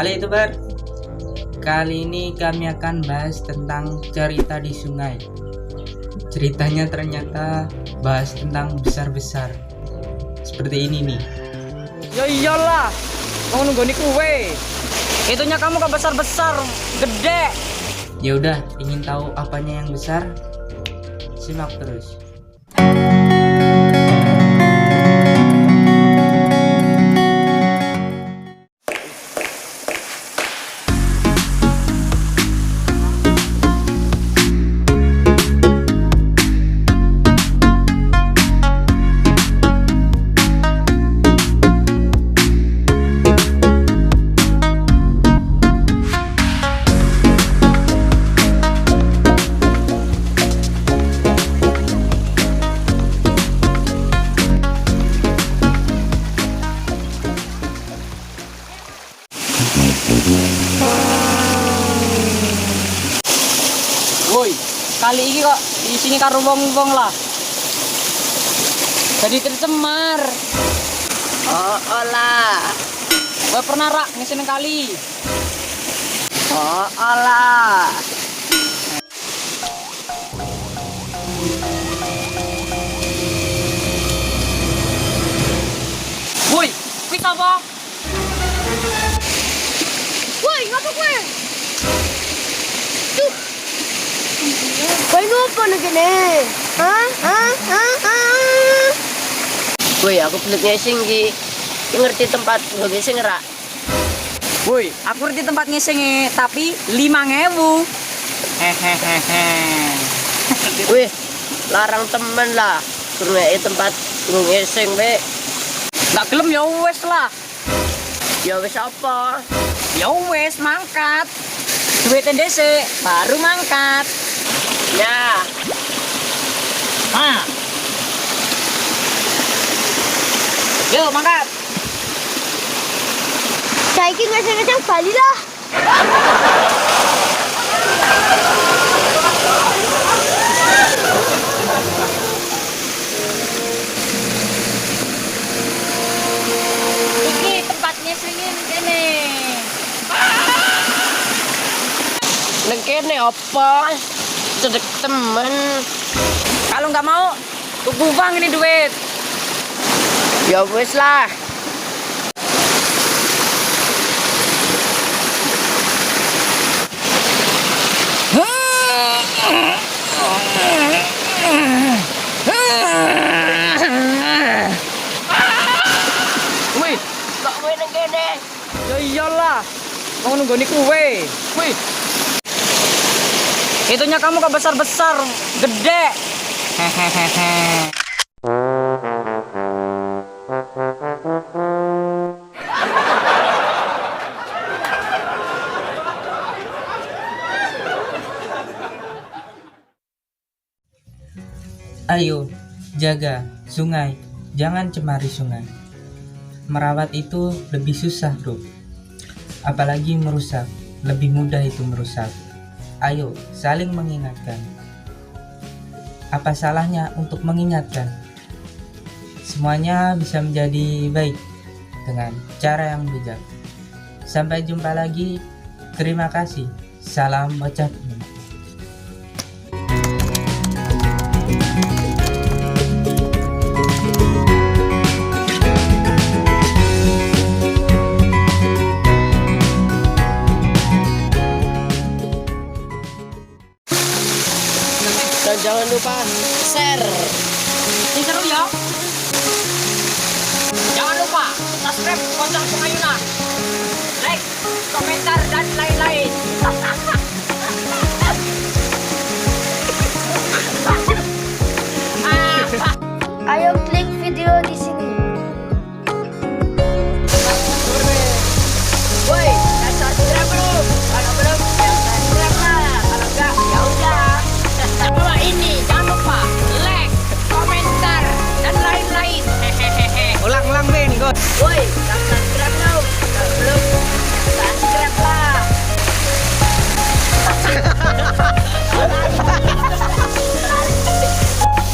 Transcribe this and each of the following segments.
Halo youtuber, kali ini kami akan bahas tentang cerita di sungai. Ceritanya ternyata bahas tentang besar-besar. Seperti ini nih. Ya iyalah, mau nunggu nih kue. Itunya kamu ke besar besar, gede. Ya udah, ingin tahu apanya yang besar? Simak terus. Kali ini kok di sini karo wong-wong lah. Jadi tercemar. Oh, olah. Gue pernah rak ngisi nang kali. Oh, olah. Woi, kuwi apa? Woi, ngapa kowe? Woi, aku pelit ngesing ki. Ki ngerti tempat gue ngesing ora? Woi, aku di tempat ngisingi, tapi 5000. Hehehehe. Wih, larang temen lah. Ngeki tempat gue ngesing, be. Gak gelem ya wes lah. Ya wis apa? Ya wes mangkat. Duit ndese baru mangkat. Ya, Ah. Yo mangkat. saiki ngesing-ngesing bali lah. Kene apa? Cedek temen. Kalau nggak mau, tuku bang ini duit. Ya wis lah. Wih, Kok kowe neng kene? ya iyalah. Mau nunggu nih kue. Wih. Itunya kamu ke besar-besar, gede. Ayo, jaga sungai. Jangan cemari sungai. Merawat itu lebih susah, bro. Apalagi merusak. Lebih mudah itu merusak. Ayo, saling mengingatkan. Apa salahnya untuk mengingatkan? Semuanya bisa menjadi baik dengan cara yang bijak. Sampai jumpa lagi. Terima kasih. Salam bacot. Dan jangan lupa share. Ini seru ya. Jangan lupa subscribe Pocong Pengayunan. Like, komentar, dan lain-lain.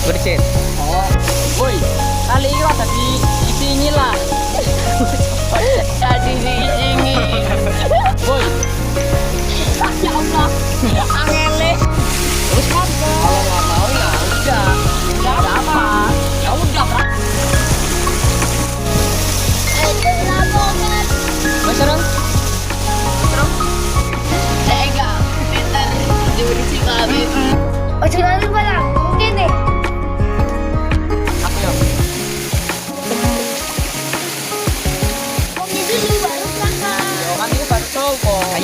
Bersin. Oh,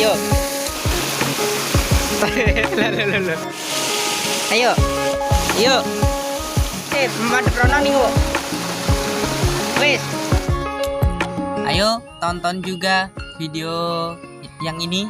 Ayo. Lalu lalu. Ayo. Yuk. Eh, madep rono nih, Wok. Wis. Ayo tonton juga video yang ini